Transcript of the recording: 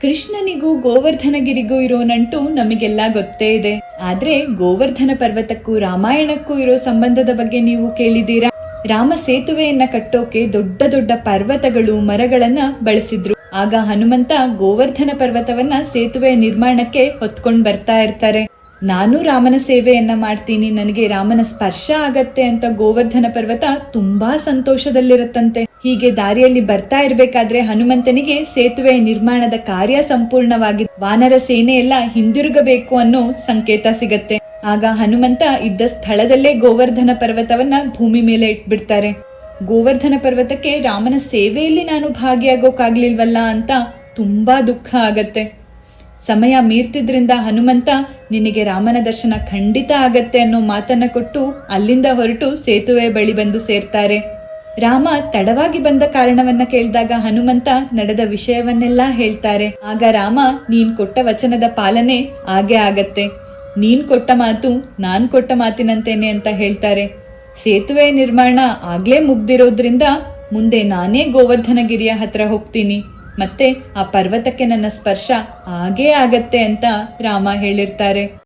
ಕೃಷ್ಣನಿಗೂ ಗೋವರ್ಧನಗಿರಿಗೂ ಇರೋ ನಂಟು ನಮಗೆಲ್ಲ ಗೊತ್ತೇ ಇದೆ. ಆದ್ರೆ ಗೋವರ್ಧನ ಪರ್ವತಕ್ಕೂ ರಾಮಾಯಣಕ್ಕೂ ಇರೋ ಸಂಬಂಧದ ಬಗ್ಗೆ ನೀವು ಕೇಳಿದ್ದೀರಾ? ರಾಮ ಸೇತುವೆಯನ್ನ ಕಟ್ಟೋಕೆ ದೊಡ್ಡ ದೊಡ್ಡ ಪರ್ವತಗಳು, ಮರಗಳನ್ನ ಬಳಸಿದ್ರು. ಆಗ ಹನುಮಂತ ಗೋವರ್ಧನ ಪರ್ವತವನ್ನ ಸೇತುವೆ ನಿರ್ಮಾಣಕ್ಕೆ ಹೊತ್ಕೊಂಡ್ ಬರ್ತಾ ಇರ್ತಾರೆ. ನಾನು ರಾಮನ ಸೇವೆಯನ್ನ ಮಾಡ್ತೀನಿ, ನನಗೆ ರಾಮನ ಸ್ಪರ್ಶ ಆಗತ್ತೆ ಅಂತ ಗೋವರ್ಧನ ಪರ್ವತ ತುಂಬಾ ಸಂತೋಷದಲ್ಲಿರುತ್ತಂತೆ. ಹೀಗೆ ದಾರಿಯಲ್ಲಿ ಬರ್ತಾ ಇರಬೇಕಾದ್ರೆ ಹನುಮಂತನಿಗೆ ಸೇತುವೆ ನಿರ್ಮಾಣದ ಕಾರ್ಯ ಸಂಪೂರ್ಣವಾಗಿ ವಾನರ ಸೇನೆ ಎಲ್ಲ ಹಿಂದಿರುಗಬೇಕು ಅನ್ನೋ ಸಂಕೇತ ಸಿಗತ್ತೆ. ಆಗ ಹನುಮಂತ ಇದ್ದ ಸ್ಥಳದಲ್ಲೇ ಗೋವರ್ಧನ ಪರ್ವತವನ್ನ ಭೂಮಿ ಮೇಲೆ ಇಟ್ಬಿಡ್ತಾರೆ. ಗೋವರ್ಧನ ಪರ್ವತಕ್ಕೆ ರಾಮನ ಸೇವೆಯಲ್ಲಿ ನಾನು ಭಾಗಿಯಾಗೋಕಾಗ್ಲಿಲ್ವಲ್ಲ ಅಂತ ತುಂಬಾ ದುಃಖ ಆಗತ್ತೆ. ಸಮಯ ಮೀರ್ತಿದ್ರಿಂದ ಹನುಮಂತ, ನಿನಗೆ ರಾಮನ ದರ್ಶನ ಖಂಡಿತ ಆಗತ್ತೆ ಅನ್ನೋ ಮಾತನ್ನ ಕೊಟ್ಟು ಅಲ್ಲಿಂದ ಹೊರಟು ಸೇತುವೆ ಬಳಿ ಬಂದು ಸೇರ್ತಾರೆ. ರಾಮ ತಡವಾಗಿ ಬಂದ ಕಾರಣವನ್ನ ಕೇಳಿದಾಗ ಹನುಮಂತ ನಡೆದ ವಿಷಯವನ್ನೆಲ್ಲ ಹೇಳ್ತಾರೆ. ಆಗ ರಾಮ, ನೀನ್ ಕೊಟ್ಟ ವಚನದ ಪಾಲನೆ ಆಗೇ ಆಗತ್ತೆ. ನೀನ್ ಕೊಟ್ಟ ಮಾತು ನಾನ್ ಕೊಟ್ಟ ಮಾತಿನಂತೇನೆ ಅಂತ ಹೇಳ್ತಾರೆ. ಸೇತುವೆ ನಿರ್ಮಾಣ ಆಗ್ಲೇ ಮುಗ್ದಿರೋದ್ರಿಂದ ಮುಂದೆ ನಾನೇ ಗೋವರ್ಧನಗಿರಿಯ ಹತ್ರ ಹೋಗ್ತೀನಿ. ಮತ್ತೆ ಆ ಪರ್ವತಕ್ಕೆ ನನ್ನ ಸ್ಪರ್ಶ ಆಗೇ ಆಗತ್ತೆ ಅಂತ ರಾಮ ಹೇಳಿರ್ತಾರೆ.